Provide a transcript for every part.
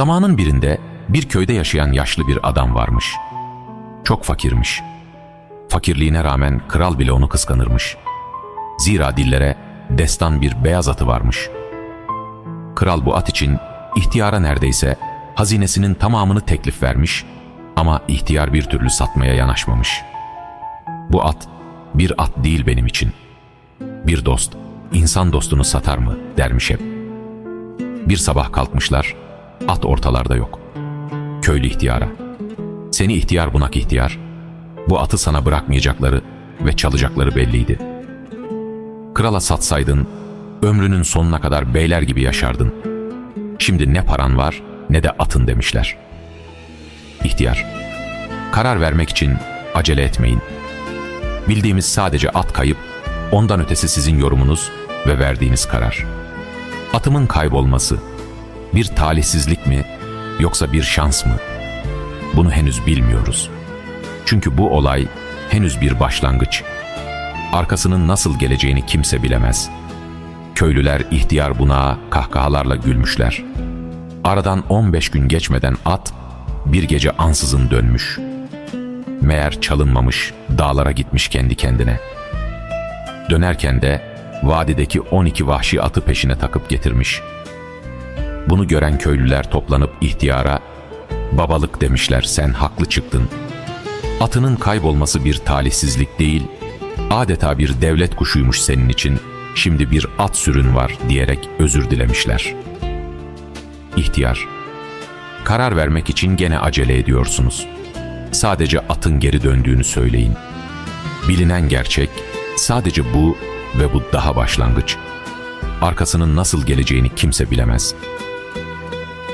Zamanın birinde bir köyde yaşayan yaşlı bir adam varmış. Çok fakirmiş. Fakirliğine rağmen kral bile onu kıskanırmış. Zira dillere destan bir beyaz atı varmış. Kral bu at için ihtiyara neredeyse hazinesinin tamamını teklif vermiş ama ihtiyar bir türlü satmaya yanaşmamış. Bu at bir at değil benim için. Bir dost, insan dostunu satar mı dermiş hep. Bir sabah kalkmışlar, at ortalarda yok. Köylü ihtiyara. Seni ihtiyar bunak ihtiyar, bu atı sana bırakmayacakları ve çalacakları belliydi. Krala satsaydın, ömrünün sonuna kadar beyler gibi yaşardın. Şimdi ne paran var ne de atın demişler. İhtiyar, karar vermek için acele etmeyin. Bildiğimiz sadece at kayıp, ondan ötesi sizin yorumunuz ve verdiğiniz karar. Atımın kaybolması bir talihsizlik mi yoksa bir şans mı? Bunu henüz bilmiyoruz. Çünkü bu olay henüz bir başlangıç. Arkasının nasıl geleceğini kimse bilemez. Köylüler ihtiyar buna kahkahalarla gülmüşler. Aradan 15 gün geçmeden at bir gece ansızın dönmüş. Meğer çalınmamış, dağlara gitmiş kendi kendine. Dönerken de vadideki 12 vahşi atı peşine takıp getirmiş. Bunu gören köylüler toplanıp ihtiyara, babalık demişler sen haklı çıktın. Atının kaybolması bir talihsizlik değil, adeta bir devlet kuşuymuş senin için, şimdi bir at sürün var diyerek özür dilemişler. İhtiyar, karar vermek için gene acele ediyorsunuz. Sadece atın geri döndüğünü söyleyin. Bilinen gerçek sadece bu ve bu daha başlangıç. Arkasının nasıl geleceğini kimse bilemez.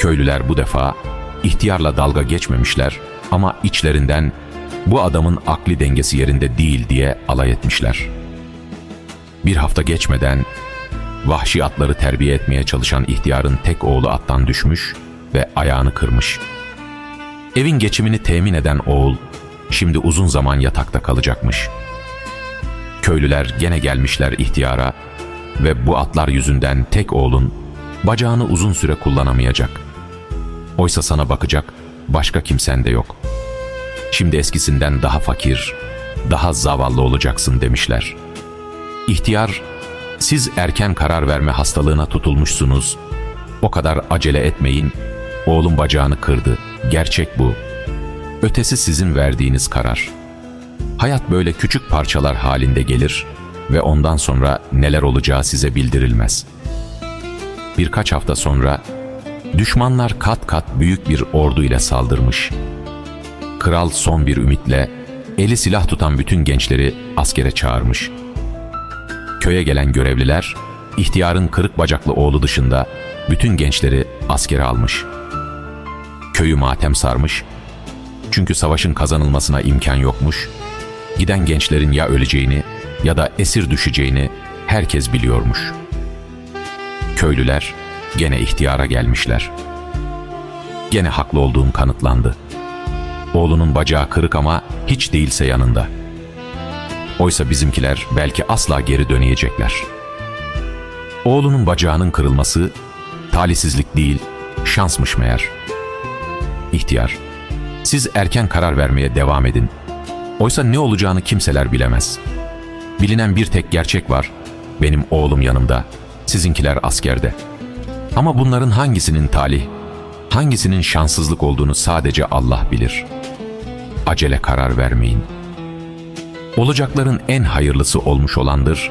Köylüler bu defa ihtiyarla dalga geçmemişler ama içlerinden bu adamın akli dengesi yerinde değil diye alay etmişler. Bir hafta geçmeden vahşi atları terbiye etmeye çalışan ihtiyarın tek oğlu attan düşmüş ve ayağını kırmış. Evin geçimini temin eden oğul şimdi uzun zaman yatakta kalacakmış. Köylüler gene gelmişler ihtiyara ve bu atlar yüzünden tek oğlun bacağını uzun süre kullanamayacak. Oysa sana bakacak başka kimsen de yok. Şimdi eskisinden daha fakir, daha zavallı olacaksın demişler. İhtiyar, siz erken karar verme hastalığına tutulmuşsunuz. O kadar acele etmeyin. Oğlum bacağını kırdı. Gerçek bu. Ötesi sizin verdiğiniz karar. Hayat böyle küçük parçalar halinde gelir ve ondan sonra neler olacağı size bildirilmez. Birkaç hafta sonra düşmanlar kat kat büyük bir ordu ile saldırmış. Kral son bir ümitle eli silah tutan bütün gençleri askere çağırmış. Köye gelen görevliler ihtiyarın kırık bacaklı oğlu dışında bütün gençleri askere almış. Köyü matem sarmış. Çünkü savaşın kazanılmasına imkan yokmuş. Giden gençlerin ya öleceğini ya da esir düşeceğini herkes biliyormuş. Köylüler gene ihtiyara gelmişler. Gene haklı olduğum kanıtlandı. Oğlunun bacağı kırık ama hiç değilse yanında. Oysa bizimkiler belki asla geri döneyecekler. Oğlunun bacağının kırılması talihsizlik değil, şansmış meğer. İhtiyar, siz erken karar vermeye devam edin. Oysa ne olacağını kimseler bilemez. Bilinen bir tek gerçek var. Benim oğlum yanımda, sizinkiler askerde. Ama bunların hangisinin talih, hangisinin şanssızlık olduğunu sadece Allah bilir. Acele karar vermeyin. Olacakların en hayırlısı olmuş olandır